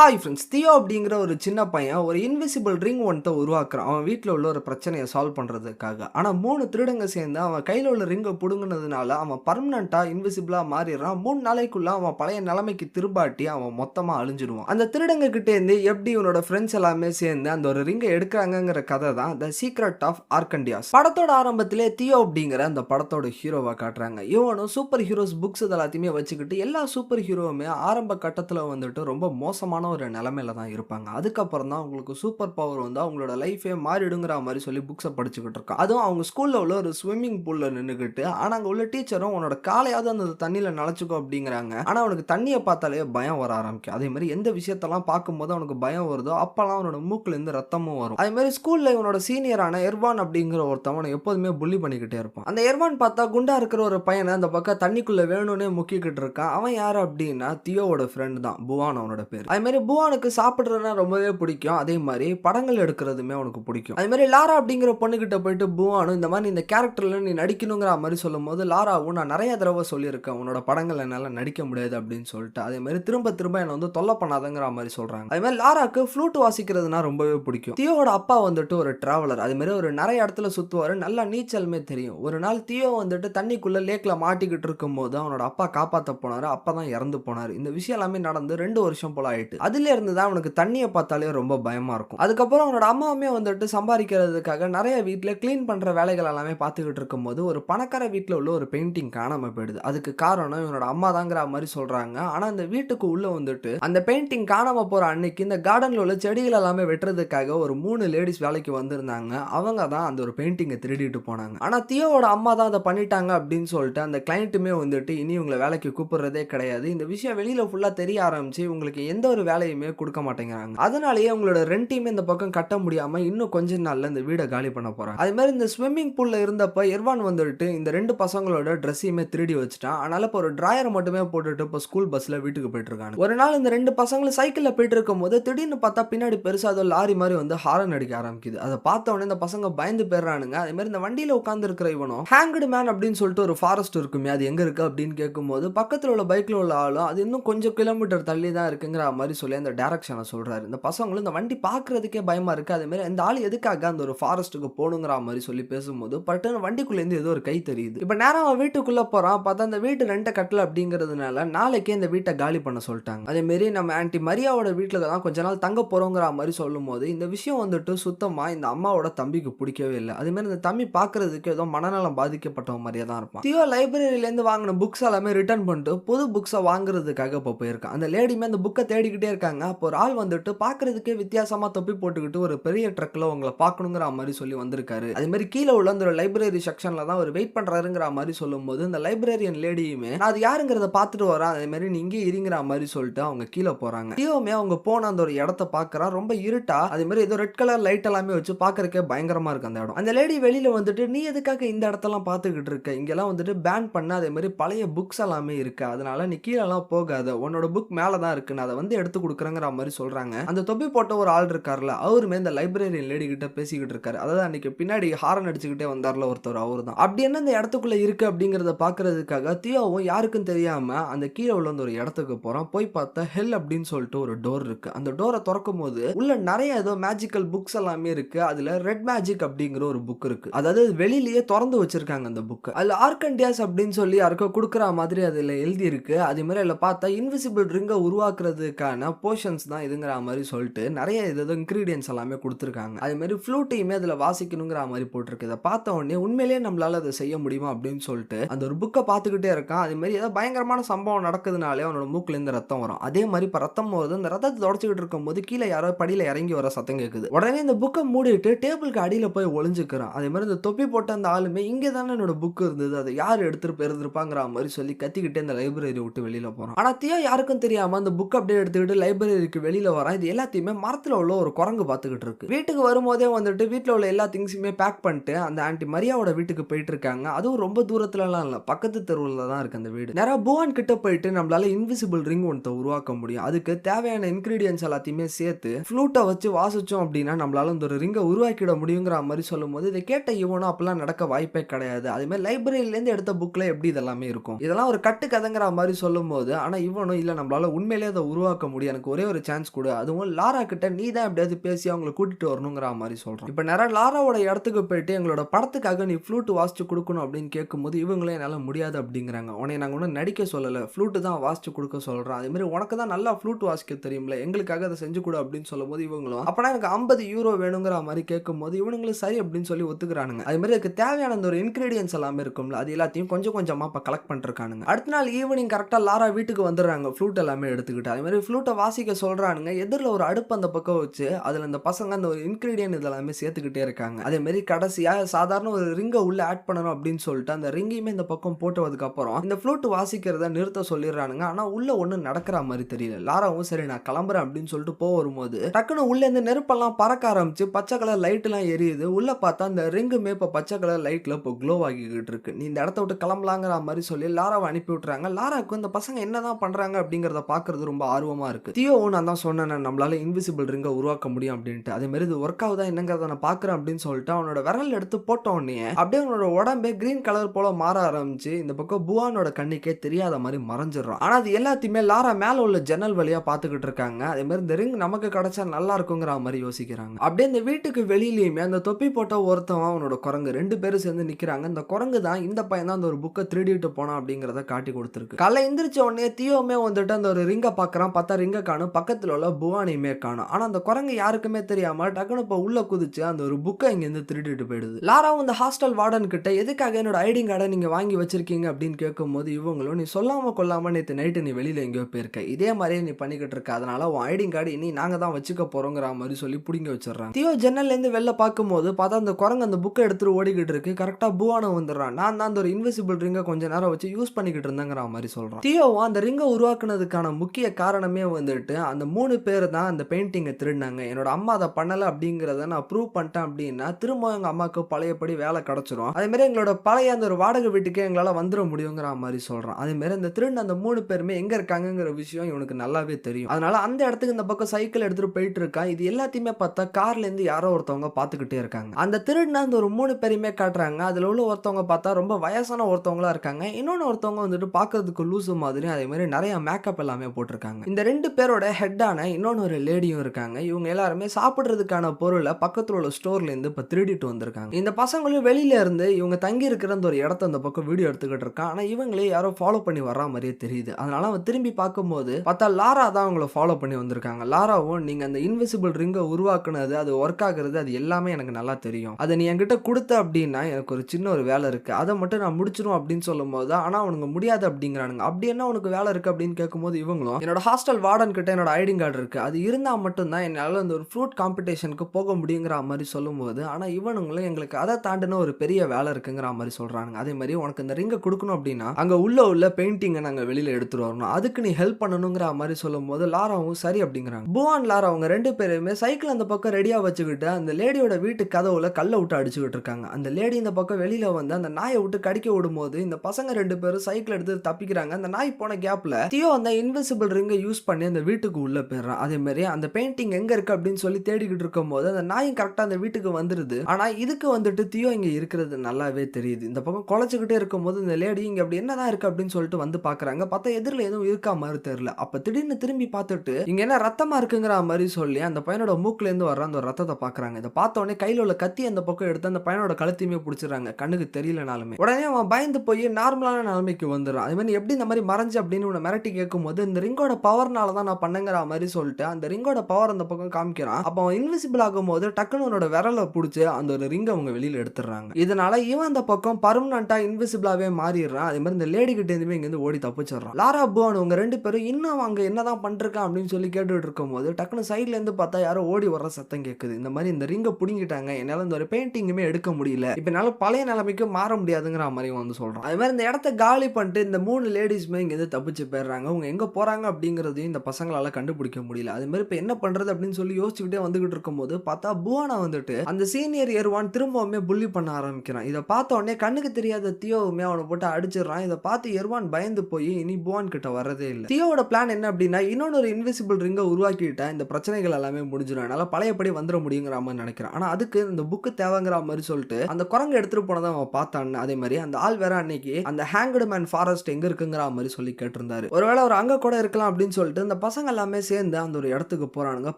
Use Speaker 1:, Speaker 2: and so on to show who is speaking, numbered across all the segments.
Speaker 1: Hi friends தியோ அப்படிங்கிற ஒரு சின்ன பையன் ஒரு இன்விசிபிள் ரிங் ஒன்றை உருவாக்குறான். அவன் வீட்டில் உள்ள ஒரு பிரச்சனையை சால்வ் பண்ணுறதுக்காக ஆனால் மூணு திருடங்க சேர்ந்து அவன் கையில் உள்ள ரிங்கை பிடுங்கினதுனால அவன் பர்மனண்ட்டாக இன்விசிபிளாக மாறிடுறான். மூணு நாளைக்குள்ளே அவன் பழைய நிலைமைக்கு திருப்பாட்டி அவன் மொத்தமாக அழிஞ்சிடுவான் அந்த திருடங்க கிட்டேருந்து எப்படி இவனோட ஃப்ரெண்ட்ஸ் எல்லாமே சேர்ந்து அந்த ஒரு ரிங்கை எடுக்கிறாங்கங்கிற கதை தான் த சீக்ரெட் ஆஃப் ஆர்கண்டியாஸ் படத்தோட ஆரம்பத்திலே தியோ அப்படிங்கிற அந்த படத்தோட ஹீரோவை காட்டுறாங்க. இவனும் சூப்பர் ஹீரோஸ் புக்ஸ் எல்லாத்தையுமே வச்சுக்கிட்டு எல்லா சூப்பர் ஹீரோவுமே ஆரம்ப கட்டத்தில் வந்துட்டு ரொம்ப மோசமான ஒரு நிலமையில தான் இருப்பாங்க. அதுக்கப்புறம் தான் உங்களுக்கு சூப்பர் பவர் வந்து அவங்களோட லைஃபே மாறிடுங்கிற மாதிரி சொல்லி புக்ஸை படிச்சுக்கிட்டு இருக்கான் அதுவும் அவங்க ஸ்கூலில் உள்ள ஒரு ஸ்விம்மிங் பூலில் நின்றுக்கிட்டு ஆனால் அங்கே உள்ள டீச்சரும் உன்னோட காலையாவது அந்த தண்ணியில் நினச்சிக்கோ அப்படிங்கிறாங்க. ஆனால் அவனுக்கு தண்ணியை பார்த்தாலே பயம் வர ஆரம்பிக்கும். அதே மாதிரி எந்த விஷயத்தெல்லாம் பார்க்கும்போது அவனுக்கு பயம் வருதோ அப்போல்லாம் அவனோட மூக்குலேருந்து ரத்தமும் வரும். அதே மாதிரி ஸ்கூலில் இவனோட சீனியரான எர்வான் அப்படிங்கிற ஒருத்தவனை எப்போதுமே புள்ளி பண்ணிக்கிட்டே இருப்பான். அந்த எர்வான் பார்த்தா குண்டா இருக்கிற ஒரு பையனை அந்த பக்கம் தண்ணிக்குள்ளே வேணும்னே முக்கிக்கிட்டு இருக்கான். அவன் யார் அப்படின்னா தியோவோட ஃப்ரெண்ட் தான் புவான் அவனோட பேர். அதே மாதிரி புவானுக்கு சாப்பிட்றதுனா ரொம்பவே பிடிக்கும். அதே மாதிரி படங்கள் எடுக்கிறதுமே அவனுக்கு பிடிக்கும். அதே மாதிரி லாரா அப்படிங்கிற பொண்ணுகிட்ட போயிட்டு புவானும் இந்த மாதிரி இந்த கேரக்டர்ல நீ நடிக்கணுங்கிற மாதிரி சொல்லும் போது லாராவும் நான் நிறைய தடவை சொல்லியிருக்கேன். உன்னோட படங்கள் என்னால் நடிக்க முடியாது அப்படின்னு சொல்லிட்டு அதே மாதிரி திரும்ப திரும்ப என்னை வந்து தொல்லை பண்ணாதங்கிற மாதிரி சொல்றாங்க. அதே மாதிரி லாராக்கு ஃப்ளூட் வாசிக்கிறதுனா ரொம்பவே பிடிக்கும். தியோவோட அப்பா வந்துட்டு ஒரு டிராவலர் அதே மாதிரி ஒரு நிறைய இடத்துல சுத்துவாரு. நல்லா நீச்சலுமே தெரியும். ஒரு நாள் தியோ வந்துட்டு தண்ணிக்குள்ள லேக்ல மாட்டிக்கிட்டு இருக்கும் போது அவனோட அப்பா காப்பாற்ற போனாரு. அப்பா தான் இறந்து போனாரு. இந்த விஷயம் எல்லாமே நடந்து ரெண்டு வருஷம் போல ஆயிட்டு. அதுலேருந்து தான் அவனுக்கு தண்ணியை பார்த்தாலே ரொம்ப பயமாக இருக்கும். அதுக்கப்புறம் அவனோட அம்மாவுமே வந்துட்டு சம்பாதிக்கிறதுக்காக நிறைய வீட்டில் க்ளீன் பண்ணுற வேலைகள் எல்லாமே பார்த்துக்கிட்டு இருக்கும்போது ஒரு பணக்கார வீட்டில் உள்ள ஒரு பெயிண்டிங் காணாம போயிடுது. அதுக்கு காரணம் இவனோட அம்மா தாங்கிற மாதிரி சொல்கிறாங்க ஆனால் அந்த வீட்டுக்கு உள்ளே வந்துட்டு அந்த பெயிண்டிங் காணாம போகிற அன்னைக்கு இந்த கார்டனில் உள்ள செடிகள் எல்லாமே வெட்டுறதுக்காக ஒரு மூணு லேடிஸ் வேலைக்கு வந்திருந்தாங்க. அவங்க தான் அந்த ஒரு பெயிண்டிங்கை திருடிட்டு போனாங்க. ஆனால் தியோவோட அம்மா தான் அதை பண்ணிட்டாங்க அப்படின்னு சொல்லிட்டு அந்த கிளைண்ட்டுமே வந்துட்டு இனி உங்களை வேலைக்கு கூப்பிடுறதே கிடையாது. இந்த விஷயம் வெளியில் ஃபுல்லாக தெரிய ஆரம்பிச்சு உங்களுக்கு எந்த ஒரு வேலையுமே கொடுக்க மாட்டேங்கிறாங்க. அதனாலேயே உங்களோட ரெண்டையுமே இந்த பக்கம் கட்ட முடியாம இன்னும் கொஞ்ச நாள்ல இந்த வீடை காலி பண்ண போறாங்க. அதே மாதிரி இந்த ஸ்விம்மிங் பூல்ல இருந்தப்ப எர்வான் வந்துட்டு இந்த ரெண்டு பசங்களோட ட்ரெஸ்ஸையுமே திருடி வச்சுட்டான். அதனால இப்போ ஒரு ட்ராயர் மட்டுமே போட்டுட்டு இப்போ ஸ்கூல் பஸ்ல வீட்டுக்கு போயிட்டு இருக்காங்க. ஒரு நாள் இந்த ரெண்டு பசங்களும் சைக்கிள்ல போயிட்டு இருக்கும் போது திடீர்னு பார்த்தா பின்னாடி பெருசா அதோ லாரி மாதிரி வந்து ஹாரன் அடிக்க ஆரம்பிக்குது. அதை பார்த்த உடனே இந்த பசங்க பயந்து போயிடுறானுங்க. அதே மாதிரி இந்த வண்டியில உட்கார்ந்து இருக்கிற இவனும் ஹேங்கடு மேன் அப்படின்னு சொல்லிட்டு ஒரு ஃபாரஸ்ட் இருக்குமே அது எங்க இருக்கு அப்படின்னு கேட்கும்போது பக்கத்துல உள்ள பைக்ல உள்ள ஆளும் அது இன்னும் கொஞ்சம் கிலோமீட்டர் தள்ளி தான் இருக்குங்கிற மாதிரி சொல்லி அந்த டேரக்ஷனை சொல்கிறாரு இந்த பசங்களும் இந்த வண்டி பார்க்குறதுக்கே பயமாக இருக்குது அதே இந்த ஆள் எதுக்காக அந்த ஒரு ஃபாரஸ்ட்டுக்கு போகணுங்கிற மாதிரி சொல்லி பேசும்போது பட்டுன்னு வண்டிக்குள்ளேருந்து ஏதோ ஒரு கை தெரியுது. இப்போ நேரம் அவன் வீட்டுக்குள்ளே போகிறான் பார்த்தா அந்த வீட்டு ரெண்டை கட்டல அப்படிங்கிறதுனால நாளைக்கே இந்த வீட்டை காலி பண்ண சொல்லிட்டாங்க. அதேமாரி நம்ம ஆன்டி மரியாவோட வீட்டில் தான் கொஞ்ச நாள் தங்க போகிறோங்கிற மாதிரி சொல்லும்போது இந்த விஷயம் வந்துட்டு சுத்தமாக இந்த அம்மாவோட தம்பிக்கு பிடிக்கவே இல்லை. அதே இந்த தம்பி பார்க்குறதுக்கு ஏதோ மனநலம் பாதிக்கப்பட்ட மாதிரியே தான் இருப்பான். தியோ லைப்ரரியிலேருந்து வாங்கின புக்ஸ் எல்லாமே ரிட்டர்ன் பண்ணிட்டு புது புக்ஸை வாங்குறதுக்காக இப்போ போயிருக்கான். அந்த லேடியுமே அந்த புக்கை தேடிக்கிட்டே இருக்காங்க. அப்போ ஒரு ஆள் வந்துட்டு பார்க்கறதுக்கே வித்தியாசமா தொப்பி போட்டுக்கிட்டு ஒரு பெரிய ட்ரக்ல உங்களை பார்க்கணுங்கிற மாதிரி சொல்லி வந்திருக்காரு. அதே மாதிரி கீழே உள்ள அந்த லைப்ரரி செக்ஷன்ல தான் ஒரு வெயிட் பண்றாருங்கிற மாதிரி சொல்லும்போது இந்த லைப்ரரியன் லேடியுமே அது யாருங்கிறத பார்த்துட்டு வரேன் அதே மாதிரி நீங்க இருங்கிற மாதிரி சொல்லிட்டு அவங்க கீழே போறாங்க. டியோமே அவங்க போன அந்த ஒரு இடத்த பார்க்குறா ரொம்ப இருட்டா. அதே மாதிரி ஏதோ ரெட் கலர் லைட் எல்லாமே வச்சு பார்க்கறக்கே பயங்கரமா இருக்கு அந்த இடம். அந்த லேடி வெளியில வந்துட்டு நீ எதுக்காக இந்த இடத்தெல்லாம் பார்த்துக்கிட்டு இருக்க? இங்கெல்லாம் வந்துட்டு பேன் பண்ண அதே மாதிரி பழைய புக்ஸ் எல்லாமே இருக்கு. அதனால நீ கீழெல்லாம் போகாத. உன்னோட புக் மேலே தான் இருக்குன்னு அதை வந்து எடுத்து கொடுக்குறேங்கிற மாதிரி சொல்றாங்க. அந்த தொப்பி போட்ட ஒரு ஆள் இருக்கார்ல அவருமே இந்த லைப்ரரியன் லேடி கிட்ட பேசிக்கிட்டு இருக்காரு. அதாவது அன்னைக்கு பின்னாடி ஹாரன் அடிச்சுக்கிட்டே வந்தார்ல ஒருத்தர் அவர் தான் அப்படி என்ன இந்த இடத்துக்குள்ளே இருக்கு அப்படிங்கிறத பாக்குறதுக்காக தியோவும் யாருக்கும் தெரியாமல் அந்த கீழே உள்ள அந்த ஒரு இடத்துக்கு போகிறோம் போய் பார்த்தா ஹெல் அப்படின்னு சொல்லிட்டு ஒரு டோர் இருக்குது அந்த டோரை திறக்கும் போது உள்ள நிறைய ஏதோ மேஜிக்கல் புக்ஸ் எல்லாமே இருக்கு. அதில் ரெட் மேஜிக் அப்படிங்கிற ஒரு புக் இருக்குது அதாவது வெளியிலேயே திறந்து வச்சிருக்காங்க அந்த புக் அதில் ஆர்கண்டியாஸ் அப்படின்னு சொல்லி யாருக்கோ கொடுக்குற மாதிரி அதில் எழுதி இருக்கு அதே மாதிரி அதில் பார்த்தா இன்விசிபிள் ரிங்கை உருவாக்குறதுக்கான போர்ஷன்ஸ் தான் இதுங்கிற மாதிரி சொல்லிட்டு நிறைய இது இன்க்ரீடியன்ஸ் எல்லாமே கொடுத்துருக்காங்க. அதே மாதிரி ஃப்ளூட்டையுமே அதில் வாசிக்கணுங்கிற மாதிரி போட்டிருக்கு. இதை பார்த்த உடனே உண்மையிலேயே நம்மளால் அதை செய்ய முடியுமா அப்படின்னு சொல்லிட்டு அந்த ஒரு புக்கை பார்த்துக்கிட்டே இருக்கான். அதே மாதிரி ஏதோ பயங்கரமான சம்பவம் நடக்குதுனாலே அவனோட மூக்குலேருந்து ரத்தம் வரும். அதே மாதிரி இப்போ ரத்தம் வருது அந்த ரத்தத்தை தொடச்சிக்கிட்டு இருக்கும்போது கீழே யாரோ படியில் இறங்கி வர சத்தம் கேட்குது உடனே இந்த புக்கை மூடிட்டு டேபிளுக்கு அடியில் போய் ஒளிஞ்சுக்கிறான். அதே மாதிரி இந்த தொப்பி போட்ட அந்த ஆளுமே இங்கே தானே என்னோட புக் இருந்தது. அதை யார் எடுத்துட்டு போயிருந்திருப்பாங்கிற மாதிரி சொல்லி கத்திக்கிட்டே அந்த லைப்ரரி விட்டு வெளியில் போகிறான் ஆனால் தியா யாருக்கும் தெரியாமல் அந்த புக் அப்படியே எடுத்துக்கிட்டு லைப்ரரிக்கு வெளியில வரான் இது எல்லாத்தையுமே மரத்துல உள்ள ஒரு குரங்கு பார்த்துக்கிட்டு இருக்கு. வீட்டுக்கு வரும்போதே வந்துட்டு வீட்டில் உள்ள எல்லா திங்ஸுமே பேக் பண்ணிட்டு அந்த ஆண்டி மரியாவோட வீட்டுக்கு போயிட்டு இருக்காங்க அதுவும் ரொம்ப தூரத்துலலாம் இல்லை பக்கத்து தெருவில் தான் இருக்கு அந்த வீடு. நேராக புவான் கிட்ட போயிட்டு நம்மளால இன்விசிபிள் ரிங் ஒன்றை உருவாக்க முடியும். அதுக்கு தேவையான இன்கிரீடியன்ஸ் எல்லாத்தையுமே சேர்த்து ஃப்ளூட்டை வச்சு வாசிச்சோம் அப்படின்னா நம்மளால இந்த ஒரு ரிங்கை உருவாக்கிட முடியுங்கிற மாதிரி சொல்லும்போது இதை கேட்ட இவனும் அப்பெல்லாம் நடக்க வாய்ப்பே கிடையாது. அதே மாதிரி லைப்ரரியிலேருந்து எடுத்த புக்கில் எப்படி இதெல்லாமே இருக்கும்? இதெல்லாம் ஒரு கட்டு கதைங்கிற மாதிரி சொல்லும்போது ஆனால் இவனும் இல்லை நம்மளால உண்மையிலேயே அதை உருவாக்க முடியாது. எனக்கு ஒரே ஒரு சான்ஸ் கொடு. அதுவும் லாரா கிட்ட நீ தான் எப்படியாவது பேசி அவங்களை கூட்டிட்டு வரணுங்கிற மாதிரி சொல்கிறோம் இப்போ நேரம் லாராவோட இடத்துக்கு போயிட்டு எங்களோட படத்துக்காக நீ ஃப்ளூட்டு வாசிச்சு கொடுக்கணும் அப்படின்னு கேட்கும்போது இவங்களே என்னால் முடியாது அப்படிங்கிறாங்க. உன்னை நாங்கள் ஒன்றும் நடிக்க சொல்லலை. ஃப்ளூட்டு தான் வாசிச்சு கொடுக்க சொல்கிறோம் அதே மாதிரி உனக்கு தான் நல்லா ஃப்ளூட் வாசிக்க தெரியும்ல. எங்களுக்காக அதை செஞ்சு கொடு அப்படின்னு சொல்லும்போது இவங்களும் அப்போனா எனக்கு ஐம்பது யூரோ வேணுங்கிற மாதிரி கேட்கும்போது இவனுங்களும் சரி அப்படின்னு சொல்லி ஒத்துக்கிறானுங்க. அதே மாதிரி அதுக்கு தேவையான அந்த ஒரு இன்கிரீடியன்ஸ் எல்லாமே இருக்கும்ல. அது எல்லாத்தையும் கொஞ்சம் கொஞ்சமாக இப்போ கலெக்ட் பண்ணிருக்கானுங்க அடுத்த நாள் ஈவினிங் கரெக்டாக லாரா வீட்டுக்கு வந்துடுறாங்க. ஃப்ளூட் எல்லாமே எடுத்துக்கிட்டு. அதே மாதிரி ஃப்ளூட்டை வாசிக்க சொல்கிறானுங்க எதிரில் ஒரு அடுப்பு அந்த பக்கம் வச்சு அதில் இந்த பசங்க அந்த ஒரு இன்க்ரீடியன்ட் இதெல்லாமே சேர்த்துக்கிட்டே இருக்காங்க. அதேமாரி கடைசியாக சாதாரண ஒரு ரிங்கை உள்ளே ஆட் பண்ணணும் அப்படின்னு சொல்லிட்டு அந்த ரிங்கையுமே இந்த பக்கம் போட்டதுக்கப்புறம் இந்த ஃப்ளூட் வாசிக்கிறத நிறுத்த சொல்லிடுறானுங்க. ஆனால் உள்ளே ஒன்றும் நடக்கிற மாதிரி தெரியல. லாராவும் சரி நான் கிளம்புறேன் அப்படின்னு சொல்லிட்டு போக வரும்போது டக்குன்னு உள்ளே இந்த நெருப்பெல்லாம் பறக்க ஆரம்பிச்சு பச்சை கலர் லைட்டெலாம் எரியுது. உள்ளே பார்த்தா அந்த ரிங்குமே இப்போ பச்சை கலர் லைட்டில் இப்போ க்ளோ ஆகிக்கிட்டு இருக்கு. நீ இந்த இடத்த விட்டு கிளம்பலாங்கிற மாதிரி சொல்லி லாராவை அனுப்பி விட்டுறாங்க. லாராவுக்கு இந்த பசங்க என்னதான் பண்ணுறாங்க அப்படிங்கிறத பார்க்குறது ரொம்ப ஆர்வமாக இருக்குது இருக்குது தியோ நான் தான் சொன்னேன் நம்மளால இன்விசிபிள் ரிங்கை உருவாக்க முடியும் அப்படின்ட்டு. அதே மாதிரி இது ஒர்க் ஆகுதா என்னங்கிறத நான் பாக்குறேன் அப்படின்னு சொல்லிட்டு அவனோட விரல் எடுத்து போட்ட உடனே அப்படியே அவனோட உடம்பே கிரீன் கலர் போல மாற ஆரம்பிச்சு இந்த பக்கம் புவானோட கண்ணுக்கே தெரியாத மாதிரி மறைஞ்சிடறான். ஆனால் அது எல்லாத்தையுமே லாரா மேலே உள்ள ஜன்னல் வழியா பார்த்துக்கிட்டு இருக்காங்க. அதே மாதிரி இந்த ரிங் நமக்கு கிடைச்சா நல்லா இருக்குங்கிற மாதிரி யோசிக்கிறாங்க. அப்படியே இந்த வீட்டுக்கு வெளியிலையுமே அந்த தொப்பி போட்ட ஒருத்தவன் அவனோட குரங்கு ரெண்டு பேரும் சேர்ந்து நிக்கிறாங்க. இந்த குரங்கு தான் இந்த பையன் தான் அந்த ஒரு புக்கை திருடிட்டு போனான் அப்படிங்கிறத காட்டி கொடுத்துருக்கு. காலை எந்திரிச்ச உடனே தியோமே வந்துட்டு அந்த ஒரு ரிங்கை பார்க்குறான். பார்த்தா எங்கே காணும் பக்கத்தில் உள்ள புவானியுமே காணும் ஆனால் அந்த குரங்கு யாருக்குமே தெரியாமல் டக்குனு இப்போ உள்ள குதிச்சு அந்த ஒரு புக்கை இங்கேருந்து திருடிட்டு போயிடுது. லாராவும் இந்த ஹாஸ்டல் வார்டன் கிட்ட எதுக்காக என்னோட ஐடி கார்டை நீங்கள் வாங்கி வச்சிருக்கீங்க? அப்படின்னு கேட்கும்போது இவங்களும் நீ சொல்லாமல் கொள்ளாமல் நேற்று நைட்டு நீ வெளியில எங்கேயோ போயிருக்க. இதே மாதிரியே நீ பண்ணிக்கிட்டு இருக்க. அதனால உன் ஐடி கார்டு இனி நாங்கள் தான் வச்சுக்க போறோங்கிற மாதிரி சொல்லி பிடிங்க வச்சிடறான். தியோ ஜன்னல்ல இருந்து வெளில பார்க்கும்போது பார்த்தா அந்த குரங்கு அந்த புக்கை எடுத்துட்டு ஓடிக்கிட்டு இருக்கு. கரெக்டாக புவானம் வந்துடுறான். நான் தான் அந்த ஒரு இன்விசிபிள் ரிங்கை கொஞ்ச நேரம் வச்சு யூஸ் பண்ணிக்கிட்டு இருந்தேங்கிற மாதிரி சொல்கிறான் தியோவும் அந்த ரிங்கை உருவாக்குனதுக்கான முக்கிய காரணமே வந்துட்டு அந்த மூணு பேர் தான் அந்த பெயிண்டிங்கை திருடினாங்க. என்னோட அம்மா அதை பண்ணலை அப்படிங்கிறத நான் ப்ரூவ் பண்ணிட்டேன் அப்படின்னா திரும்ப எங்க அம்மாவுக்கு பழையபடி வேலை கிடச்சிரும். அதே மாதிரி எங்களோட பழைய அந்த ஒரு வாடகை வீட்டுக்கே எங்களால் வந்துட முடியுங்கிற மாதிரி சொல்கிறான் அதே மாதிரி இந்த திருடன் அந்த மூணு பேருமே எங்கே இருக்காங்கங்கிற விஷயம் இவனுக்கு நல்லாவே தெரியும். அதனால அந்த இடத்துக்கு இந்த பக்கம் சைக்கிள் எடுத்துகிட்டு போயிட்டு இருக்கான் இது எல்லாத்தையுமே பார்த்தா கார்லேருந்து யாரோ ஒருத்தவங்க பார்த்துக்கிட்டே இருக்காங்க. அந்த திருடன் அந்த ஒரு மூணு பேருமே காட்டுறாங்க. அதில் உள்ள ஒருத்தவங்க பார்த்தா ரொம்ப வயசான ஒருத்தவங்களா இருக்காங்க. இன்னொன்று ஒருத்தவங்க வந்துட்டு பார்க்கறதுக்கு லூசு மாதிரி அதே மாதிரி நிறைய மேக்கப் எல்லாமே போட்டிருக்காங்க. இந்த ரெண்டு பேரோட ஹெட்டான இன்னொன்று ஒரு லேடியும் இருக்காங்க. இவங்க எல்லாருமே சாப்பிட்றதுக்கான பொருளை பக்கத்தில் உள்ள ஸ்டோர்லேருந்து இப்போ திருடிட்டு வந்திருக்காங்க. இந்த பசங்களும் வெளியில இருந்து இவங்க தங்கி இருக்கிற அந்த ஒரு இடத்த அந்த பக்கம் வீடியோ எடுத்துக்கிட்டு இருக்கான். ஆனால் இவங்களே யாரோ ஃபாலோ பண்ணி வர்ற மாதிரியே தெரியுது. அதனால அவன் திரும்பி பார்க்கும்போது பார்த்தா லாரா தான் அவங்கள ஃபாலோ பண்ணி வந்திருக்காங்க. லாராவும் நீங்கள் அந்த இன்விசிபிள் ரிங்கை உருவாக்குனது அது ஒர்க் ஆகுறது அது எல்லாமே எனக்கு நல்லா தெரியும். அதை நீ என்கிட்ட கொடுத்த அப்படின்னா எனக்கு ஒரு சின்ன ஒரு வேலை இருக்குது அதை மட்டும் நான் முடிச்சிடும் அப்படின்னு சொல்லும் போது ஆனால் அவனுங்க முடியாது அப்படிங்கிறானுங்க. அப்படி என்ன உனக்கு வேலை இருக்குது அப்படின்னு கேட்கும்போது இவங்களும் என்னோட ஹாஸ்டல் வார்டன் கிட்ட என்னோட ஐடி கார்டு இருக்குது அது இருந்தால் மட்டும்தான் என்னால் அந்த ஒரு ஃப்ரூட் காம்படிஷனுக்கு போக முடியுங்கிற மாதிரி சொல்லும்போது ஆனால் இவனுங்களும் எங்களுக்கு அதை தாண்டின ஒரு பெரிய வேலை இருக்குங்கிற மாதிரி சொல்கிறாங்க அதே மாதிரி உனக்கு இந்த ரிங்கை கொடுக்கணும் அப்படின்னா அங்கே உள்ள உள்ள பெயிண்டிங்கை நாங்கள் வெளியில் எடுத்துகிட்டு வரணும். அதுக்கு நீ ஹெல்ப் பண்ணணுங்கிற மாதிரி சொல்லும்போது லாராவும் சரி அப்படிங்கிறாங்க. புவான் லாரா அவங்க ரெண்டு பேருமே சைக்கிள் அந்த பக்கம் ரெடியாக வச்சுக்கிட்டு அந்த லேடியோட வீட்டு கதவுல கல்லை விட்டு அடிச்சுக்கிட்டு இருக்காங்க. அந்த லேடி இந்த பக்கம் வெளியில் வந்து அந்த நாயை விட்டு கடிக்க விடும்போது இந்த பசங்க ரெண்டு பேரும் சைக்கிள் எடுத்து தப்பிக்கிறாங்க. அந்த நாய் போன கேப்பில் தியோ அந்த இன்விசிபிள் ரிங்கை யூஸ் பண்ணி அந்த வீட்டுக்கு உள்ளே போயிடுறான் அதேமாதிரி அந்த பெயிண்டிங் எங்கே இருக்குது அப்படின்னு சொல்லி தேடிக்கிட்டு இருக்கும்போது அந்த நாயும் கரெக்டாக அந்த வீட்டுக்கு வந்துடுது ஆனால் இதுக்கு வந்துட்டு தியோ இங்கே இருக்கிறது நல்லாவே தெரியுது. இந்த பக்கம் குலைச்சுக்கிட்டே இருக்கும்போது இந்த லேடி இங்கே அப்படி என்னதான் இருக்குது அப்படின்னு சொல்லிட்டு வந்து பார்க்குறாங்க பார்த்தா எதிரில் எதுவும் இருக்கா மாதிரி தெரியல. அப்போ திடீர்னு திரும்பி பார்த்துட்டு இங்கே என்ன ரத்தமாக இருக்குங்கிற மாதிரி சொல்லி அந்த பையனோட மூக்கிலேருந்து வர வர்ற அந்த ரத்தத்தை பார்க்குறாங்க இதை பார்த்த உடனே உள்ள கத்தி அந்த பக்கம் எடுத்து அந்த பையனோட கழுத்தையுமே பிடிச்சிடுறாங்க. கண்ணுக்கு தெரியலனாலுமே. உடனே அவன் பயந்து போய் நார்மலான நிலைமைக்கு வந்துடும் அது மாதிரி எப்படி இந்த மாதிரி மறைஞ்சு அப்படின்னு உன்னை மிரட்டி கேட்கும்போது இந்த ரிங்கோட பவர்னால தான் நான் பண்ணுங்கிற மாதிரி சொல்லிட்டு அந்த ரிங்கோட பவர் அந்த பக்கம் காமிக்கிறான். அப்போ அவன் இன்விசிபிள் ஆகும்போது டக்குன்னு உன்னோட விரலை பிடிச்சி அந்த ஒரு ரிங்கை அவங்க வெளியில் எடுத்துடுறாங்க. இதனால இவன் அந்த பக்கம் பர்மனண்டா இன்விசிபிளாவே மாறிடுறான். அதே மாதிரி இந்த லேடி கிட்ட இருந்துமே இங்கிருந்து ஓடி தப்பிச்சிடுறான். லாரா புவான் உங்க ரெண்டு பேரும் இன்னும் அங்கே என்னதான் பண்றான் அப்படின்னு சொல்லி கேட்டுட்டு இருக்கும்போது டக்குன்னு சைட்ல இருந்து பார்த்தா யாரோ ஓடி வர்ற சத்தம் கேட்குது இந்த மாதிரி இந்த ரிங்கை பிடிங்கிட்டாங்க. என்னால் இந்த ஒரு பெயிண்டிங்குமே எடுக்க முடியல. இப்போ என்னால் பழைய நிலைமைக்கு மாற முடியாதுங்கிற மாதிரி வந்து சொல்றான். அது மாதிரி இந்த இடத்த காலி பண்ணிட்டு இந்த மூணு லேடிஸுமே இங்கேருந்து தப்பிச்சு போயிடுறாங்க. அவங்க எங்க போறாங்க அப்படிங்கிறதையும் இந்த பசங்களால கண்டுபிடிக்க முடியல. அது மாதிரி இப்போ என்ன பண்றது அப்படின்னு சொல்லி யோசிச்சுக்கிட்டே வந்துகிட்டு இருக்கும்போது பார்த்தா புவானா வந்துட்டு அந்த சீனியர் எருவான் திரும்பவுமே புள்ளி பண்ண ஆரம்பிக்கிறான். இதை பார்த்த உடனே கண்ணுக்கு தெரியாத தியோவுமே அவனை போட்டு அடிச்சிடறான். இதை பார்த்து எர்வான் பயந்து போய் இனி புவான் கிட்ட வரதே இல்லை. தியோவோட பிளான் என்ன அப்படின்னா இன்னொன்று ஒரு இன்விசிபிள் ரிங்கை உருவாக்கிட்டா இந்த பிரச்சனைகள் எல்லாமே முடிஞ்சிடும். அதனால பழையபடி வந்துட முடியுங்கிற மாதிரி நினைக்கிறான். ஆனால் அதுக்கு இந்த புக்கு தேவைங்கிற மாதிரி சொல்லிட்டு அந்த குரங்கு எடுத்துட்டு போனதை அவன் பார்த்தான். அதே மாதிரி அந்த ஆள் வேற அன்னைக்கு அந்த ஹேங்கடு மேன் ஃபாரஸ்ட் எங்க இருக்குங்கிற மாதிரி சொல்லி கேட்டிருந்தாரு. ஒருவேளை அவர் அங்க கூட இருக்கலாம் அப்படின்னு சொல்லிட்டு அந்த பசங்க எல்லாமே சேர்ந்து அந்த ஒரு இடத்துக்கு போறானுங்க.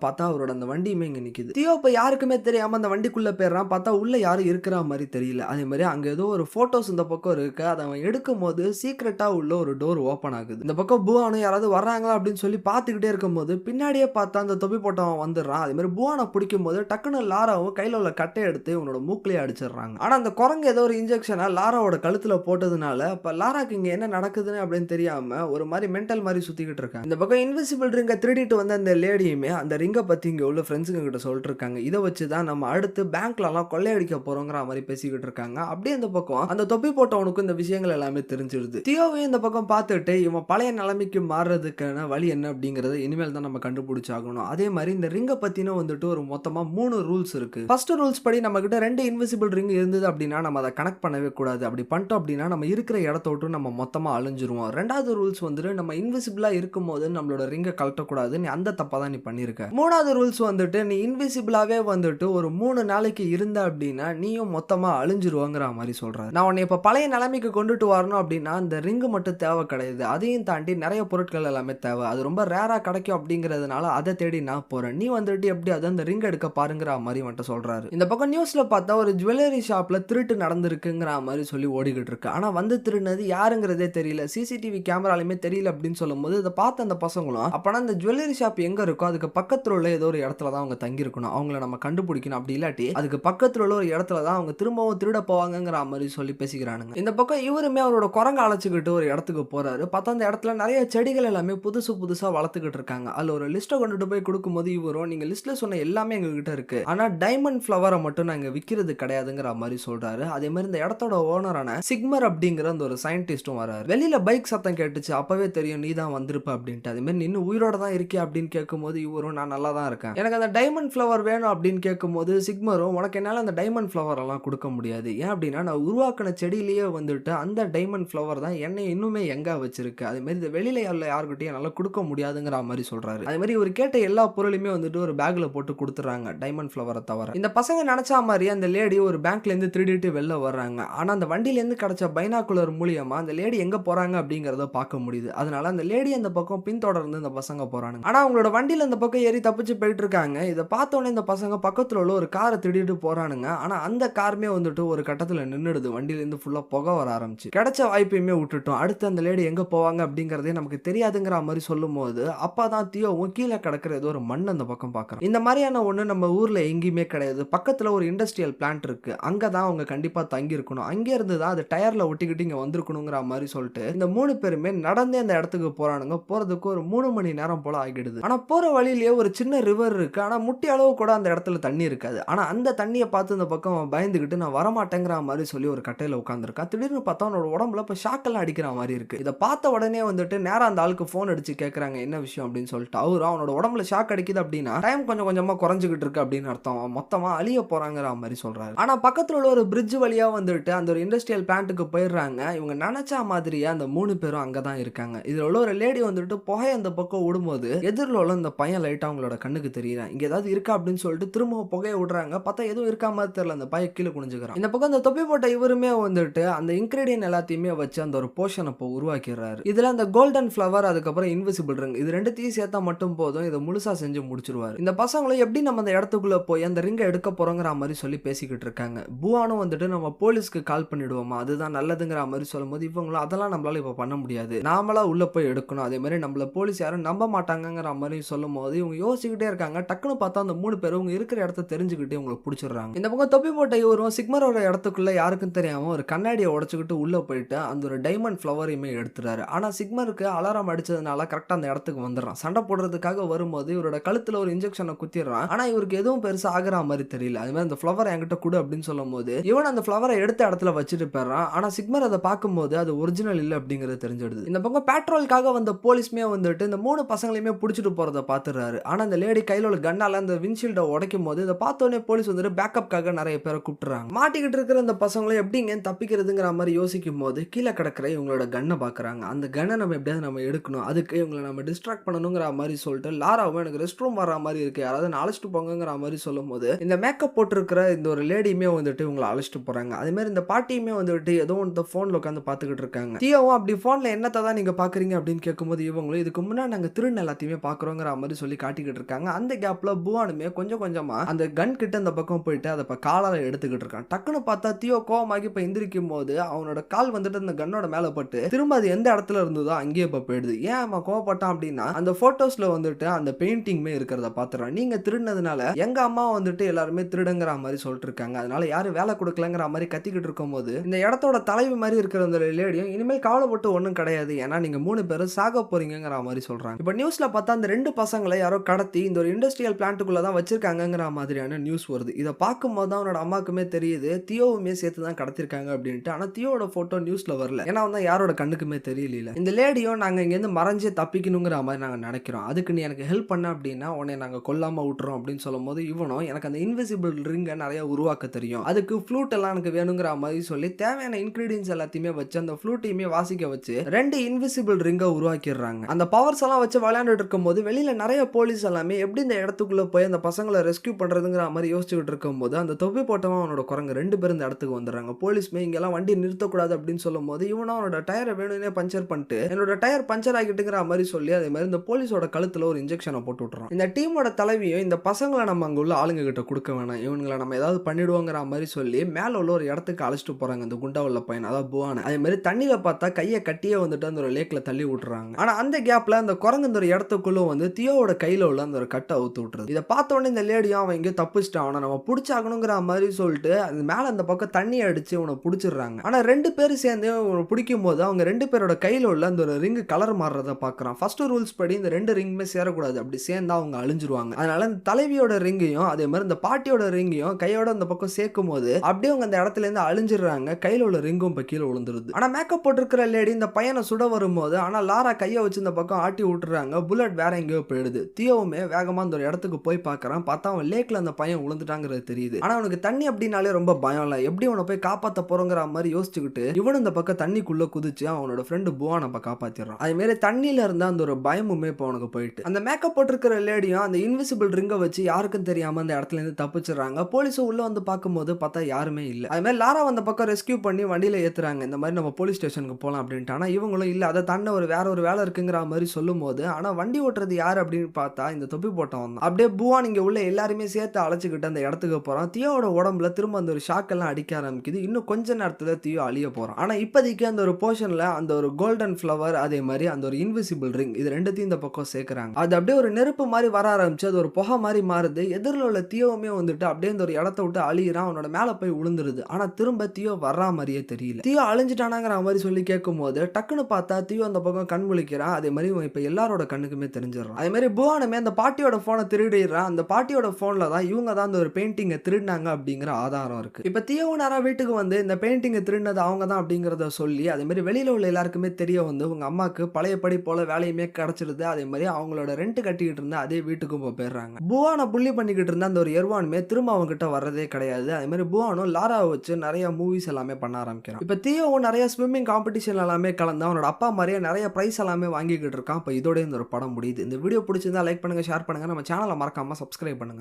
Speaker 1: பார்த்தா அவரோட அந்த வண்டியுமே இங்க நிக்குது. தியோ இப்ப யாருக்குமே தெரியாம அந்த வண்டிக்குள்ள போயிடுறான். பார்த்தா உள்ள யாரும் இருக்கிற மாதிரி தெரியல. அதே மாதிரி அங்க ஏதோ ஒரு போட்டோஸ் இந்த பக்கம் இருக்கு. அதை அவன் எடுக்கும் போது சீக்ரெட்டாக உள்ள ஒரு டோர் ஓப்பன் ஆகுது. இந்த பக்கம் புவானும் யாராவது வர்றாங்களா அப்படின்னு சொல்லி பார்த்துக்கிட்டே இருக்கும்போது பின்னாடியே பார்த்தா அந்த தொப்பி போட்டவன் வந்துடுறான். அதே மாதிரி புவானை பிடிக்கும் போது டக்குன்னு லாராவும் கையில உள்ள கட்டை எடுத்து இவனோட மூக்கிலேயே அடிச்சிடுறாங்க. ஆனா அந்த குரங்கு ஏதோ ஒரு இன்ஜெக்ஷனை லாராவோட கழுத்துல போட்டதுனால இப்ப லாராக்கு இங்க என்ன நடக்குதுன்னு அப்படின்னு தெரியாம ஒரு மாதிரி மென்டல் மாதிரி சுத்திக்கிட்டு இருக்காங்க. இந்த பக்கம் இன்விசிபிள் ரிங்கை திருடிட்டு வந்த அந்த லேடியுமே அந்த ரிங்கை பற்றி இங்கே உள்ள ஃப்ரெண்ட்ஸுங்க கிட்ட சொல்லிட்டு இருக்காங்க இதை வச்சு தான் நம்ம அடுத்து பேங்க்லலாம் கொள்ளையடிக்க போகிறோங்கிற மாதிரி பேசிக்கிட்டு இருக்காங்க. அப்படியே அந்த பக்கம் அந்த தொப்பி போட்டவனுக்கும் இந்த விஷயங்கள் எல்லாமே தெரிஞ்சிருது. தியோவையும் இந்த பக்கம் பார்த்துட்டு இவன் பழைய நிலைமைக்கு மாறுறதுக்கான வழி என்ன அப்படிங்கிறத இனிமேல் தான் நம்ம கண்டுபிடிச்சாகணும். அதே மாதிரி இந்த ரிங்கை பத்தின வந்துட்டு ஒரு மொத்தமாக மூணு ரூல்ஸ் இருக்குது ஃபர்ஸ்ட் ரூல்ஸ் படி நம்ம கிட்ட ரெண்டு இன்விசிபிள் ரிங் இருந்தது அப்படின்னா நம்ம அதை கனெக்ட் பண்ணவே கூடாது. அப்படி பண்ணிட்டோம் அப்படின்னா நம்ம இருக்கிற இடத்த விட்டு நம்ம மொத்தமாக அழிஞ்சிருவோம். ரெண்டாவது ரூல்ஸ் வந்துட்டு நம்ம இன்விசிபிளாக இருக்கும் போது நம்மளோட ரிங்கை கழட்டக்கூடாது நீ அந்த தப்பாக தான் நீ பண்ணியிருக்க. மூணாவது ரூல்ஸ் வந்துட்டு நீ இன்விசிபிளாகவே வந்துட்டு ஒரு மூணு நாளைக்கு இருந்த அப்படின்னா நீயும் மொத்தமாக அழிஞ்சிருவாங்கிற மாதிரி சொல்றாரு. நான் உன்னை இப்போ பழைய நிலைமைக்கு கொண்டுட்டு வரணும் அப்படின்னா அந்த ரிங்கு மட்டும் தேவை கிடையாது. அதையும் தாண்டி நிறைய பொருட்கள் எல்லாமே தேவை. அது ரொம்ப ரேராக கிடைக்கும் அப்படிங்கிறதுனால அதை தேடி நான் போகிறேன் நீ வந்துட்டு எப்படி அதை அந்த ரிங் எடுக்க பாருங்கிற மாதிரி மட்டும் சொல்கிறாரு இந்த பக்கம் நியூஸில் பார்த்தா ஒரு ஜுவல்லரி ஷாப்பில் திருட்டு நடந்திருக்குங்கிற மாதிரி சொல்லி ஓடிக்கிட்டு இருக்கு. ஆனால் வந்து திருடினது யாருங்கிறதே தெரியல. சிசிடிவி கேமராலையுமே தெரியல அப்படின்னு சொல்லும்போது இதை பார்த்த அந்த பசங்களும் அப்பனா அந்த ஜுவல்லரி ஷாப் எங்க இருக்கோ அதுக்கு பக்கத்தில் உள்ள ஏதோ ஒரு இடத்துல தான் அவங்க தங்கியிருக்கணும். அவங்கள நம்ம கண்டுபிடிக்கணும் அப்படி இல்லாட்டி அதுக்கு பக்கத்துல உள்ள ஒரு இடத்துல தான் அவங்க திரும்பவும் திருட போவாங்கங்கிற மாதிரி சொல்லி பேசிக்கிறானுங்க. இந்த பக்கம் இவருமே அவரோட குரங்க அழைச்சிக்கிட்டு ஒரு இடத்துக்கு போறாரு. பார்த்தா அந்த இடத்துல நிறைய செடிகள் எல்லாமே புதுசு புதுசா வளர்த்துக்கிட்டு இருக்காங்க. அதில் ஒரு லிஸ்ட்டை கொண்டுட்டு போய் கொடுக்கும்போது இவரும் நீங்க லிஸ்ட்ல சொன்ன எல்லாமே எங்ககிட்ட இருக்கு. ஆனா டைமண்ட் ஃப்ளவரை மட்டும் நாங்க விற்கிறது கிடையாதுங்கிற மாதிரி சொல்றாரு. அதே மாதிரி இந்த இடத்தோட ஓனரான சிக்மர் அப்படிங்கிற அந்த ஒரு சயின்டிஸ்டும் வராரு. வெளியில பைக் சத்தம் கேட்டுச்சு. அப்பவே தெரியும் நீ தான் வந்திருப்ப அப்படின்ட்டு. அதே இன்னும் உயிரோட தான் இருக்கே அப்படின்னு கேட்கும்போது இவரும் நான் நல்லா தான் இருக்கேன். எனக்கு அந்த டைமண்ட் ஃப்ளவர் வேணும் அப்படின்னு கேட்கும்போது சிக்மரும் உனக்கு என்னால் அந்த டைமண்ட் ஃப்ளவர் எல்லாம் கொடுக்க முடியாது. ஏன் அப்படின்னா நான் உருவாக்கின செடியிலேயே வந்துட்டு அந்த டைமண்ட் ஃப்ளவர் தான் என்னை இன்னுமே எங்கே வச்சிருக்கு. அது மாதிரி இந்த வெளியில உள்ள யாருக்கிட்டையும் என்னால் கொடுக்க முடியாதுங்கிற மாதிரி சொல்றாரு. அதே மாதிரி இவர் கேட்ட எல்லா பொருளுமே வந்துட்டு ஒரு பேக்ல போட்டு கொடுத்துறாங்க டைமண்ட் ஃப்ளவரை தவிர. இந்த பசங்க நினைச்சா மாதிரி அந்த லேடி ஒரு பேங்க்லேருந்து திருடிட்டு வெளில வர்றாங்க. ஆனால் அந்த வண்டியிலேருந்து கிடச்ச பைனாக்குலர் மூலியமாக அந்த லேடி எங்கே போகிறாங்க அப்படிங்கிறத பார்க்க முடியுது. அதனால அந்த லேடி அந்த பக்கம் பின்தொடர்ந்து இந்த பசங்க போகிறானுங்க ஆனா அவங்களோட வண்டியில இந்த பக்கம் ஏறி தப்பிச்சு போயிட்டு இருக்காங்க இதை பார்த்தோன்னே இந்த பசங்க பக்கத்துல உள்ள ஒரு காரை திருடிட்டு போறானுங்க. ஆனா அந்த காருமே வந்துட்டு ஒரு கட்டத்துல நின்றுடுது வண்டியில இருந்து ஃபுல்லா புகை வர ஆரம்பிச்சு. கிடைச்ச வாய்ப்பையுமே விட்டுட்டோம். அடுத்து அந்த லேடி எங்க போவாங்க அப்படிங்கறதே நமக்கு தெரியாதுங்கிற மாதிரி சொல்லும் போது அப்பதான் தியோவும் கீழே கிடக்கிற ஏதோ ஒரு மண் அந்த பக்கம் பார்க்கறோம் இந்த மாதிரியான ஒண்ணு நம்ம ஊர்ல எங்கேயுமே கிடையாது. பக்கத்துல ஒரு இண்டஸ்ட்ரியல் பிளான்ட் இருக்கு. அங்க தான் அவங்க கண்டிப்பா தங்கி இருக்கணும் இருந்து தான் அது டயர்ல ஒட்டிக்கிட்டு இங்க வந்திருக்கணுங்கிற மாதிரி சொல்லிட்டு இந்த மூணு பேருமே நடந்தே அந்த இடத்துக்கு போறானுங்க. போறதுக்கு ஒரு மூணு மணி நேரம் போல ஆகிடுது. ஆனா போற வழியிலேயே ஒரு சின்ன ரிவர் இருக்கு. ஆனா முட்டி அளவு கூட அந்த இடத்துல தண்ணி இருக்காது. ஆனா அந்த தண்ணியை பார்த்து இந்த பக்கம் பயந்துகிட்டு நான் வரமாட்டேங்கிற மாதிரி சொல்லி ஒரு கட்டையில உட்காந்துருக்கான் திடீர்னு பார்த்தா அவனோட உடம்புல இப்போ ஷாக்கெல்லாம் அடிக்கிற மாதிரி இருக்கு. இதை பார்த்த உடனே வந்துட்டு நேரம் அந்த ஆளுக்கு ஃபோன் அடிச்சு கேட்கறாங்க என்ன விஷயம்? அப்படின்னு சொல்லிட்டு. அவரு அவனோட உடம்புல ஷாக் அடிக்குது அப்படின்னா டைம் கொஞ்சம் கொஞ்சமா குறைஞ்சிக்கிட்டு இருக்கு அப்படின்னு அர்த்தம். அவன் மொத்தமா அழிய போறாங்கிற மாதிரி சொல்றாரு. ஆனா பக்கத்துல உள்ள ஒரு பிரிட்ஜ் வழியா வந்துட்டு அந்த ஒரு இண்டஸ்ட்ரியல் பிளான்ட்டுக்கு போயிடுறாங்க. இவங்க நினச்சா மாதிரியே அந்த மூணு பேரும் அங்கதான் இருக்காங்க. இதுல உள்ள ஒரு லேடி வந்துட்டு புகை அந்த பக்கம் விடும்போது எதிரில் உள்ள இந்த பையன் லைட்டாக அவங்களோட கண்ணுக்கு தெரியறான். இங்க ஏதாவது இருக்கா அப்படின்னு சொல்லிட்டு திரும்ப புகையை விடுறாங்க. பார்த்தா எதுவும் இருக்கா மாதிரி தெரியல. அந்த பையன் கீழே குனிஞ்சுக்கிறான். இந்த பக்கம் அந்த தொப்பி போட்ட இவருமே வந்துட்டு அந்த இன்க்ரீடியன் எல்லாத்தையுமே வச்சு அந்த ஒரு போர்ஷன் இப்போ உருவாக்கிடுறாரு. இதில் அந்த கோல்டன் ஃப்ளவர் அதுக்கப்புறம் இன்விசிபிள் ரிங் இது ரெண்டுத்தையும் சேர்த்தா மட்டும் போதும். இதை முழுசா செஞ்சு முடிச்சிருவார். இந்த பசங்களும் எப்படி நம்ம அந்த இடத்துக்குள்ளே போய் அந்த ரிங்கை எடுக்க போறோங்கிற மாதிரி சொல்லி பேசிக்கிட்டு இருக்காங்க. பூவானும் வந்துட்டு நம்ம போலீஸ்க்கு கால் பண்ணிடுவோமா? அதுதான் நல்லதுங்கிற மாதிரி சொல்லும்போது இவங்களும் அதெல்லாம் நம்மளால இப்போ பண்ண முடியாது. நாமளாக உள்ளே போய் எடுக்கணும். அதே மாதிரி நம்மள போலீஸ் யாரும் நம்ப மாட்டாங்கங்கிற மாதிரி சொல்லும் போது இவங்க யோசிச்சுக்கிட்டே இருக்காங்க. டக்குன்னு பார்த்தா அந்த மூணு பேரும் இவங்க இருக்கிற இடத்த தெரிஞ்சுக்கிட்டு இவங்களுக்கு பிடிச்சிடுறாங்க. இந்த பக்கம் தொப்பி போட்ட இவரும் சிக்மரோட இடத்துக்குள்ள யாருக்கும் தெரியாம ஒரு கண்ணாடியை உடச்சிக்கிட்டு உள்ள போயிட்டு அந்த ஒரு டைமண்ட் ஃப்ளவரையுமே எடுத்துறாரு. ஆனா சிக்மருக்கு அலாரம் அடிச்சதுனால கரெக்டா அந்த இடத்துக்கு வந்துடுறான். சண்டை போடுறதுக்காக வரும்போது இவரோட கழுத்துல ஒரு இன்ஜெக்ஷனை குத்திடுறான். ஆனா இவருக்கு எதுவும் பெருசா ஆகிற மாதிரி தெரியல. அது மாதிரி அந்த ஃப்ளவர் என்கிட்ட கொடு அப்படின்னு சொல்லும் போது இவன் அந்த ஃப்ளவரை எடுத்த இடத்துல வச்சுட்டு போயிடுறான். ஆனா சிக்மர் அதை பார்க்கும்போது அது ஒரிஜினல் இல்லை அப்படிங்கிறத தெரிஞ்சிடுது. இந்த பக்கம் பெட்ரோலுக்காக வந்த போலீஸ்மே வந்துட்டு இந்த மூணு பசங்களையுமே பிடிச்சிட்டு போகிறத பாத்துறாரு. ஆனால் அந்த லேடி கையில் உள்ள கண்ணால் அந்த விண்ட்ஷீல்டை உடைக்கும் போது இதை பார்த்தோன்னே போலீஸ் வந்துட்டு பேக்கப்காக நிறைய பேரை கூப்பிட்டுறாங்க. மாட்டிக்கிட்டு இருக்கிற அந்த பசங்களும் எப்படிங்க தப்பிக்கிறதுங்கிற மாதிரி யோசிக்கும் போது கீழே கிடக்கிற இவங்களோட கண்ணை பார்க்குறாங்க அந்த கண்ணை நம்ம எப்படியாவது நம்ம எடுக்கணும். அதுக்கு இவங்களை நம்ம டிஸ்ட்ராக்ட் பண்ணணுங்கிற மாதிரி சொல்லிட்டு லாராவும் எனக்கு ரெஸ்ட் ரூம் வர மாதிரி இருக்கு. யாராவது நான் அழைச்சிட்டு போங்கிற மாதிரி சொல்லும் போது இந்த மேக்கப் போட்டிருக்கிற இந்த ஒரு லேடியுமே வந்துட்டு இவங்களை அழைச்சிட்டு போறாங்க. அதேமாதிரி இந்த பாட்டியுமே வந்துட்டு ஏதோ ஒன்று ஃபோனில் உட்காந்து பார்த்துக்கிட்டு இருக்காங்க. தியோவும் அப்படி ஃபோனில் என்னத்தை தான் நீங்கள் பார்க்குறீங்க அப்படின்னு கேட்கும்போது இவங்களும் இதுக்கு முன்னாடி ஏன்னா நாங்கள் திருடன் எல்லாத்தையுமே பார்க்குறோங்கிற மாதிரி சொல்லி காட்டிக்கிட்டு இருக்காங்க. அந்த கேப்பில் புவானுமே கொஞ்சம் கொஞ்சமாக அந்த கன் கிட்ட அந்த பக்கம் போயிட்டு அதை இப்போ காலால் எடுத்துக்கிட்டு இருக்கான். டக்குனு பார்த்தா தியோ கோவமாகி எந்திரிக்கும் போது அவனோட கால் வந்துட்டு அந்த கன்னோட மேலே பட்டு திரும்ப அது எந்த இடத்துல இருந்ததோ அங்கேயே இப்போ போயிடுது. ஏன் அவன் கோவப்பட்டான் அப்படின்னா அந்த ஃபோட்டோஸில் வந்துட்டு அந்த பெயிண்டிங்குமே இருக்கிறத பார்த்துறான் நீங்கள் திருடினதுனால எங்கள் அம்மா வந்துட்டு எல்லாருமே திருடுங்கிற மாதிரி சொல்லிட்டு இருக்காங்க. அதனால யாரும் வேலை கொடுக்கலங்கிற மாதிரி கத்திக்கிட்டு இருக்கும்போது இந்த இடத்தோட தலைவி மாதிரி இருக்கிற அந்த லேடியும் இனிமேல் கவலைப்பட்டு ஒன்றும் கிடையாது. ஏன்னா நீங்கள் மூணு பேரும் சாக போறீங்கிற மாதிரி சொல்றாங்க. இப்போ நியூஸில் பார்த்தா அந்த ரெண்டு பசங்களை யாரோ கடத்தி இந்த ஒரு இண்டஸ்ட்ரியல் பிளான்ட்டுக்குள்ள தான் வச்சிருக்காங்கங்கிற மாதிரியான நியூஸ் வருது. இதை பார்க்கும்போது தான் அவனோட அம்மாக்குமே தெரியுது. தியோவுமே சேர்த்து தான் கடத்திருக்காங்க அப்படின்ட்டு. ஆனால் தியோட ஃபோட்டோ நியூஸில் வரல. ஏன்னா வந்து யாரோட கண்ணுக்குமே தெரியல. இந்த லேடியும் நாங்கள் இங்கேருந்து மறைஞ்சு தப்பிக்கணுங்கிற மாதிரி நாங்கள் நினைக்கிறோம். அதுக்கு நீ எனக்கு ஹெல்ப் பண்ண அப்படின்னா உன்னை நாங்கள் கொல்லாமல் விட்டுறோம் அப்படின்னு சொல்லும்போது இவனும் எனக்கு அந்த இன்விசிபிள் ரிங்கை நிறைய உருவாக்க தெரியும். அதுக்கு ஃப்ளூட் எல்லாம் எனக்கு வேணுங்கிற மாதிரி சொல்லி தேவையான இன்க்ரீடியன்ஸ் எல்லாத்தையுமே வச்சு அந்த ஃப்ளூட்டையுமே வாசிக்க வச்சு ரெண்டு இன்விசிபிள் ரிங்கை உருவாக்கிடுறாங்க. அந்த பவர்ஸ் எல்லாம் வச்சு விளையாண்டுட்டு இருக்கும்போது வெளியில் நிறைய போலீஸ் எல்லாமே எப்படி இந்த இடத்துக்குள்ளே போய் அந்த பசங்களை ரெஸ்க்யூ பண்ணுறதுங்கிற மாதிரி யோசிச்சுக்கிட்டு இருக்கும்போது அந்த தொப்பி போட்டவன் அவனோட குரங்கு ரெண்டு பேரும் இந்த இடத்துக்கு வந்துடுறாங்க. போலீஸ்மே இங்கெல்லாம் வண்டி நிறுத்தக்கூடாது அப்படின்னு சொல்லும்போது இவனும் அவனோட டயரை வேணும்னே பஞ்சர் பண்ணிட்டு என்னோட டயர் பஞ்சர் ஆகிட்டுங்கிற மாதிரி சொல்லி அதே மாதிரி இந்த போலீஸோட கழுத்தில் ஒரு இன்ஜெக்ஷனை போட்டு விட்டுறான். இந்த டீமோட தலைவியும் இந்த பசங்களை நம்ம அங்கே உள்ள ஆளுங்க கிட்ட கொடுக்க வேணாம். இவங்களை நம்ம ஏதாவது பண்ணிடுவோங்கிற மாதிரி சொல்லி மேலே உள்ள ஒரு இடத்துக்கு அழைச்சிட்டு போகிறாங்க இந்த குண்டா உள்ள பையன் அதாவது புவான. அதே மாதிரி தண்ணியில் பார்த்தா கையை கட்டியே வந்துட்டு அந்த ஒரு லேக்கில் தள்ளி விட்டுறாங்க. ஆனால் அந்த கேப்பில் அந்த குரங்கு இந்த ஒரு இடத்துக்குள்ள வந்து தியோவோட கையில உள்ள அந்த ஒரு கட்டை அவுத்து விட்டுருது. இதை பார்த்த உடனே இந்த லேடியும் அவன் எங்கேயோ தப்பிச்சிட்டான். அவனை நம்ம பிடிச்சாகணுங்கிற மாதிரி சொல்லிட்டு அது மேல அந்த பக்கம் தண்ணி அடிச்சு இவனை பிடிச்சிடுறாங்க. ஆனா ரெண்டு பேரும் சேர்ந்து உனக்கு பிடிக்கும் போது அவங்க ரெண்டு பேரோட கையில உள்ள அந்த ஒரு ரிங் கலர் மாறுறத பார்க்கறான். ஃபர்ஸ்ட் ரூல்ஸ் படி இந்த ரெண்டு ரிங்குமே சேரக்கூடாது. அப்படி சேர்ந்தா அவங்க அழிஞ்சிருவாங்க. அதனால இந்த தலைவியோட ரிங்கையும் அதே மாதிரி இந்த பாட்டியோட ரிங்கையும் கையோட அந்த பக்கம் சேர்க்கும் போது அப்படியே அவங்க அந்த இடத்துல இருந்து அழிஞ்சிடுறாங்க. கையில உள்ள ரிங்கும் இப்போ கீழே விழுந்துருது. ஆனா மேக்கப் போட்டிருக்கிற லேடி இந்த பையனை சுட வரும்போது ஆனா லாரா கையை வச்சு இந்த பக்கம் ஆட்டி விட்டுறாங்க. புல்லட் வேற எங்கேயோ போயிடுது. தியோவுமே வேகமா அந்த ஒரு இடத்துக்கு போய் பார்க்கறான். பார்த்தா அவன் லேக்ல அந்த பையன் விழுந்துட்டாங்கிறது தெரியுது. ஆனா அவனுக்கு தண்ணி அப்படின்னாலே ரொம்ப பயம் இல்லை எப்படி அவனை போய் காப்பாத்த போறோங்கிற மாதிரி யோசிச்சுக்கிட்டு இவனும் இந்த பக்கம் தண்ணிக்குள்ள குதிச்சு அவனோட ஃப்ரெண்டு புவா நம்ம காப்பாத்திடுறான். அதே மாதிரி தண்ணியில இருந்த அந்த ஒரு பயமுமே இப்போ அவனுக்கு போயிட்டு அந்த மேக்கப் போட்டிருக்கிற லேடியும் அந்த இன்விசிபிள் ரிங்கை வச்சு யாருக்கும் தெரியாம அந்த இடத்துல இருந்து தப்பிச்சிடுறாங்க. போலீஸும் உள்ள வந்து பார்க்கும்போது பார்த்தா யாருமே இல்லை அது மாதிரி லாரா அந்த பக்கம் ரெஸ்க்யூ பண்ணி வண்டியில ஏத்துறாங்க. இந்த மாதிரி நம்ம போலீஸ் ஸ்டேஷனுக்கு போலாம் அப்படின்ட்டு. ஆனா இவங்களும் இல்ல அதை தாண்ட ஒரு வேற ஒரு வேலை இருக்குங்கிற மாதிரி சொல்லும்போது ஆனா வண்டி ஓட்டுறது யாரு அப்படின்னு பார்த்தா இந்த தொப்பி போட்டவன் தான். அப்படியே பூவான் இங்கே உள்ள எல்லாருமே சேர்த்து அழைச்சிக்கிட்டு அந்த இடத்துக்கு போறான். தியோட உடம்புல திரும்ப அந்த ஒரு ஷாக்கெல்லாம் அடிக்க ஆரம்பிக்குது. இன்னும் கொஞ்ச நேரத்தில் தியோ அழிய போறான். ஆனா இப்போதைக்கு அந்த ஒரு போர்ஷன்ல அந்த ஒரு கோல்டன் ஃப்ளவர் அதே மாதிரி அந்த ஒரு இன்விசிபிள் ரிங் இது ரெண்டுத்தையும் இந்த பக்கம் சேர்க்குறாங்க அது அப்படியே ஒரு நெருப்பு மாதிரி வர ஆரம்பிச்சு அது ஒரு புகை மாதிரி மாறுது. எதிரில் உள்ள தியோவுமே வந்துட்டு அப்படியே அந்த ஒரு இடத்த விட்டு அழியிறான். அவனோட மேலே போய் விழுந்துருது. ஆனால் திரும்ப தியோ வர்ற மாதிரியே தெரியல. தியோ அழிஞ்சிட்டானாங்கிற மாதிரி சொல்லி கேட்கும்போது டக்குன்னு பார்த்தா தியோ அந்த பக்கம் கண் முழிக்கிறான். அதே மாதிரி இப்போ எல்லாரோட கண்ணுக்குமே தெரிஞ்சிடறான் அதே மாதிரி புவானுமே அந்த பாட்டியோட ஃபோனை திருடிடுறான். அந்த பாட்டியோட ஃபோனில் தான் இவங்க தான் அந்த ஒரு பெயிண்டிங்கை திருடினாங்க அப்படிங்கிற ஆதாரம் இருக்குது இப்போ தீயவனாரா வீட்டுக்கு வந்து இந்த பெயிண்டிங்கை திருடினது அவங்க தான் அப்படிங்கிறத சொல்லி அதேமாதிரி வெளியில் உள்ள எல்லாருக்குமே தெரிய வந்து உங்கள் அம்மாவுக்கு பழையபடி போல வேலையுமே கிடச்சிடுது அதே மாதிரி அவங்களோட ரெண்ட் கட்டிக்கிட்டு இருந்த அதே வீட்டுக்கும் போயிடுறாங்க. புவானை புள்ளி பண்ணிக்கிட்டு இருந்த அந்த ஒரு எர்வானுமே திரும்ப அவங்ககிட்ட வர்றதே கிடையாது. அதே மாதிரி புவானும் லாராவை வச்சு நிறைய மூவிஸ் எல்லாமே பண்ண ஆரம்பிக்கிறான். இப்போ தியோவும் நிறைய ஸ்விம்மிங் காம்படிஷன் எல்லாமே கலந்து அவனோட அப்பா மாதிரியே நிறைய ப்ரைஸ் எல்லாமே வாங்கிக்கிட்டு இருக்கான். இப்போ இதோடய இந்த ஒரு படம் முடியுது. இந்த வீடியோ பிடிச்சிருந்தா லைக் பண்ணுங்க ஷேர் பண்ணுங்க நம்ம சேனலை மறக்காமல் சப்ஸ்கிரைப் பண்ணுங்கள்